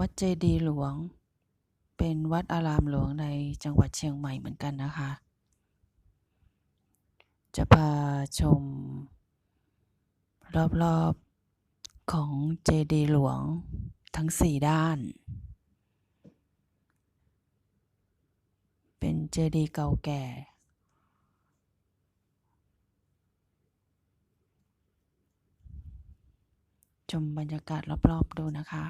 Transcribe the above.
วัดเจดีหลวง เป็นวัดอารามหลวงในจังหวัดเชียงใหม่เหมือนกันนะคะ จะพาชม รอบๆของเจดีหลวงทั้งสี่ด้าน เป็นเจดีเก่าแก่ ชมบรรยากาศรอบๆดูนะคะ